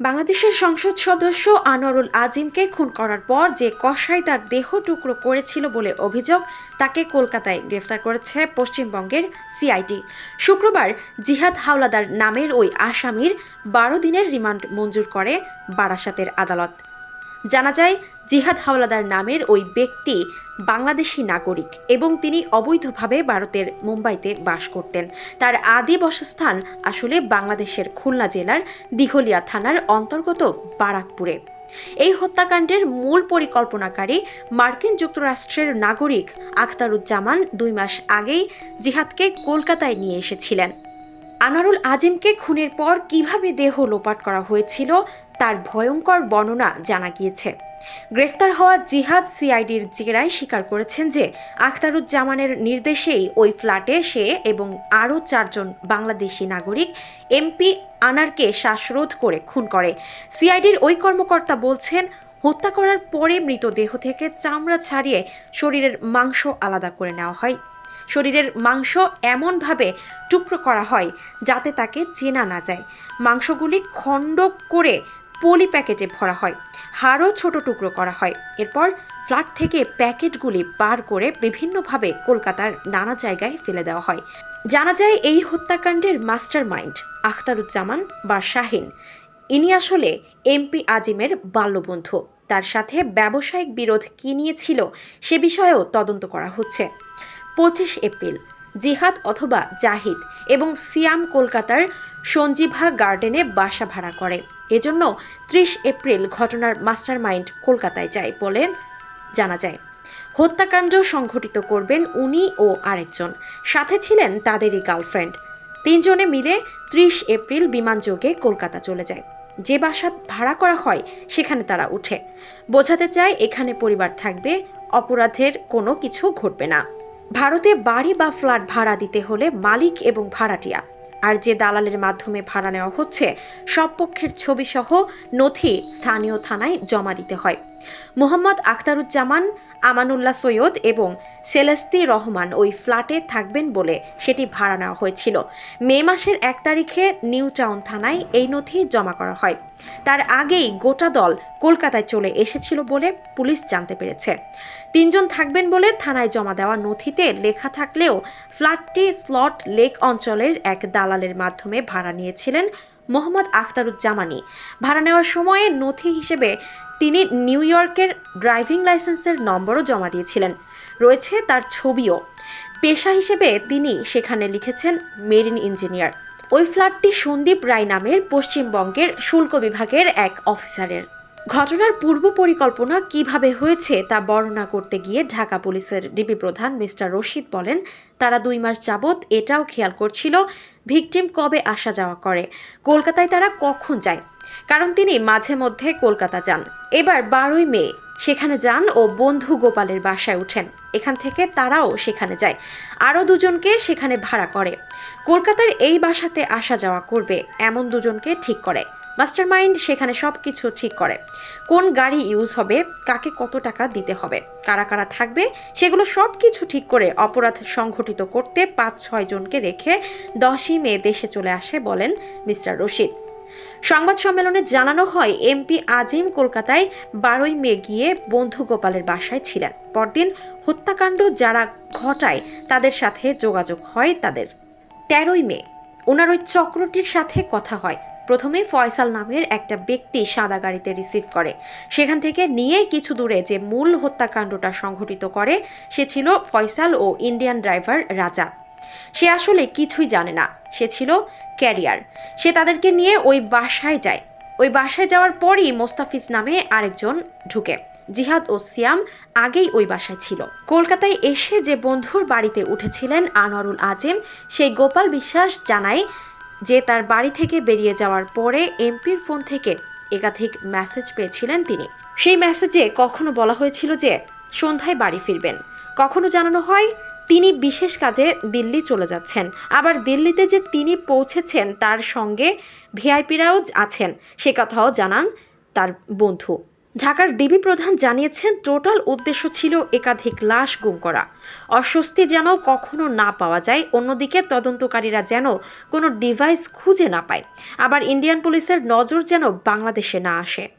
বাংলাদেশের সংসদ সদস্য আনোয়ারুল আজিমকে খুন করার পর যে কসাই তার দেহ টুকরো করেছিল বলে অভিযোগ, তাকে কলকাতায় গ্রেফতার করেছে পশ্চিমবঙ্গের সিআইটি শুক্রবার জিহাদ হাওলাদার নামের ওই আসামির বারো দিনের রিমান্ড মঞ্জুর করে বারাসাতের আদালত। জানা যায় জিহাদ হাওলাদার নামের ওই ব্যক্তি বাংলাদেশি নাগরিক এবং তিনি অবৈধভাবে ভারতের মুম্বাইতে বাস করতেন। তার আদি বাসস্থান আসলে বাংলাদেশের খুলনা জেলার দিঘলিয়া থানার অন্তর্গত বারাকপুরে। এই হত্যাকাণ্ডের মূল পরিকল্পনাকারী মার্কিন যুক্তরাষ্ট্রের নাগরিক আখতারুজ্জামান দুই মাস আগেই জিহাদকে কলকাতায় নিয়ে এসেছিলেন। আনারুল আজিমকে খুনের পর কীভাবে দেহ লোপাট করা হয়েছিল তার ভয়ঙ্কর বর্ণনা জানা গিয়েছে। গ্রেফতার হওয়া জিহাদ সিআইডির জেরায় স্বীকার করেছেন যে আখতারুজ্জামানের নির্দেশেই ওই ফ্ল্যাটে সে এবং আরও চারজন বাংলাদেশি নাগরিক এমপি আনারকে শ্বাসরোধ করে খুন করে। সিআইডির ওই কর্মকর্তা বলছেন, হত্যা করার পরে মৃতদেহ থেকে চামড়া ছাড়িয়ে শরীরের মাংস আলাদা করে নেওয়া হয়। শরীরের মাংস এমনভাবে টুকরো করা হয় যাতে তাকে চেনা না যায়। মাংসগুলি খণ্ড করে পলি প্যাকেটে ভরা হয়। হাড়ও ছোট টুকরো করা হয়। এরপর ফ্ল্যাট থেকে প্যাকেটগুলি বার করে বিভিন্নভাবে কলকাতার নানা জায়গায় ফেলে দেওয়া হয়। জানা যায় এই হত্যাকাণ্ডের মাস্টার মাইন্ড আখতারুজ্জামান বা শাহিন। ইনি আসলে এমপি আজিমের বাল্যবন্ধু। তার সাথে ব্যবসায়িক বিরোধ কী নিয়েছিল সে বিষয়েও তদন্ত করা হচ্ছে। পঁচিশ এপ্রিল, জিহাদ অথবা জাহিদ এবং সিয়াম কলকাতার সঞ্জীভা গার্ডেনে বাসা ভাড়া করে। এজন্য ত্রিশ এপ্রিল ঘটনার মাস্টারমাইন্ড কলকাতায় যায় বলে জানা যায়। হত্যাকাণ্ড সংঘটিত করবেন উনি ও আরেকজন। সাথে ছিলেন তাদেরই গার্লফ্রেন্ড। তিনজনে মিলে ত্রিশ এপ্রিল বিমানযোগে কলকাতা চলে যায়। যে বাসা ভাড়া করা হয়, সেখানে তারা উঠে। বোঝাতে চায়, এখানে পরিবার থাকবে, অপরাধের কোনো কিছু ঘটবে না। ভারতে বাড়ি বা ফ্ল্যাট ভাড়া দিতে হলে মালিক এবং ভাড়াটিয়া। আর যে দালালের মাধ্যমে ভাড়া নেওয়া হচ্ছে, সব পক্ষের ছবি সহ নথি স্থানীয় থানায় জমা দিতে হয়। মোহাম্মদ আখতারুজ্জামান, আমানুল্লাহ সৈয়দ এবং সেলেস্তি রহমান ওই ফ্ল্যাটে থাকবেন বলে সেটি ভাড়া নেওয়া হয়েছিল। মে মাসের এক তারিখে নিউ টাউন থানায় এই নথি জমা করা হয়। তার আগেই গোটা দল কলকাতায় চলে এসেছিল বলে পুলিশ জানতে পেরেছে। তিনজন থাকবেন বলে থানায় জমা দেওয়া নথিতে লেখা থাকলেও ফ্ল্যাটটি স্লট লেক অঞ্চলের এক দালালের মাধ্যমে ভাড়া নিয়েছিলেন মোহাম্মদ আখতারুজ্জামানি ভাড়া নেওয়ার সময়ে নথি হিসেবে তিনি নিউ ইয়র্কের ড্রাইভিং লাইসেন্সের নম্বরও জমা দিয়েছিলেন। রয়েছে তার ছবিও। পেশা হিসেবে তিনি সেখানে লিখেছেন মেরিন ইঞ্জিনিয়ার। ওই ফ্ল্যাটটি সন্দীপ রায় নামের পশ্চিমবঙ্গের শুল্ক বিভাগের এক অফিসারের। ঘটনার পূর্ব পরিকল্পনা কীভাবে হয়েছে তা বর্ণনা করতে গিয়ে ঢাকা পুলিশের ডিপি প্রধান মিস্টার রশিদ বলেন, তারা দুই মাস যাবৎ এটাও খেয়াল করছিল ভিকটিম কবে আসা যাওয়া করে, কলকাতায় তারা কখন যায়। কারণ তিনি মাঝে মধ্যে কলকাতা যান। এবার বারোই মে, সেখানে যান ও বন্ধু গোপালের বাসায় উঠেন এখান থেকে তারাও সেখানে যায়। আরও দুজনকে সেখানে ভাড়া করে। কলকাতার এই বাসাতে আসা যাওয়া করবে, এমন দুজনকে ঠিক করে। মাস্টারমাইন্ড সেখানে সব কিছু ঠিক করে। কোন গাড়ি ইউজ হবে, কাকে কত টাকা দিতে হবে, কারা কারা থাকবে, সেগুলো সব কিছু ঠিক করে অপরাধ সংঘটিত করতে পাঁচ ছয় জনকে রেখে দশই মে দেশে চলে আসে বলেন মিস্টার রশিদ। সংবাদ সম্মেলনে জানানো হয়, এমপি আজিম কলকাতায় বারোই মে গিয়ে বন্ধু গোপালের বাসায় ছিলেন। পরদিন হত্যাকাণ্ড যারা ঘটায়, তাদের সাথে যোগাযোগ হয় তাদের। তেরোই মে, ওনার ওই চক্রটির সাথে কথা হয়। প্রথমে ফয়সাল নামের একটা ব্যক্তি সাদা গাড়িতে রিসিভ করে। সেখান থেকে নিয়ে কিছু দূরে যে মূল হত্যাকাণ্ডটা সংঘটিত করে, সে ছিল ফয়সাল ও ইন্ডিয়ান ড্রাইভার রাজা। সে আসলে কিছুই জানে না। সে ছিল ক্যারিয়ার। সে তাদেরকে নিয়ে ওই বাসায় যায়। ওই বাসায় যাওয়ার পরই মোস্তাফিজ নামে আরেকজন ঢুকে। জিহাদ ও সিয়াম আগেই ওই বাসায় ছিল। কলকাতায় এসে যে বন্ধুর বাড়িতে উঠেছিলেন আনোয়ারুল আজিম, সেই গোপাল বিশ্বাস জানায় যে তার বাড়ি থেকে বেরিয়ে যাওয়ার পরে এমপির ফোন থেকে একাধিক মেসেজ পেয়েছিলেন তিনি। সেই মেসেজে কখনো বলা হয়েছিল যে সন্ধ্যায় বাড়ি ফিরবেন। কখনো জানানো হয়, তিনি বিশেষ কাজে দিল্লি চলে যাচ্ছেন। আবার দিল্লিতে যে তিনি পৌঁছেছেন তার সঙ্গে ভিআইপিরাও আছেন। সে কথাও জানান তার বন্ধু। ঢাকার ডিবি প্রধান জানিয়েছেন, টোটাল উদ্দেশ্য ছিল একাধিক লাশ গুম করা। অস্বস্তি যেন কখনো না পাওয়া যায়, অন্যদিকে তদন্তকারীরা যেন কোনো ডিভাইস খুঁজে না পায়। আবার ইন্ডিয়ান পুলিশের নজর যেন বাংলাদেশে না আসে।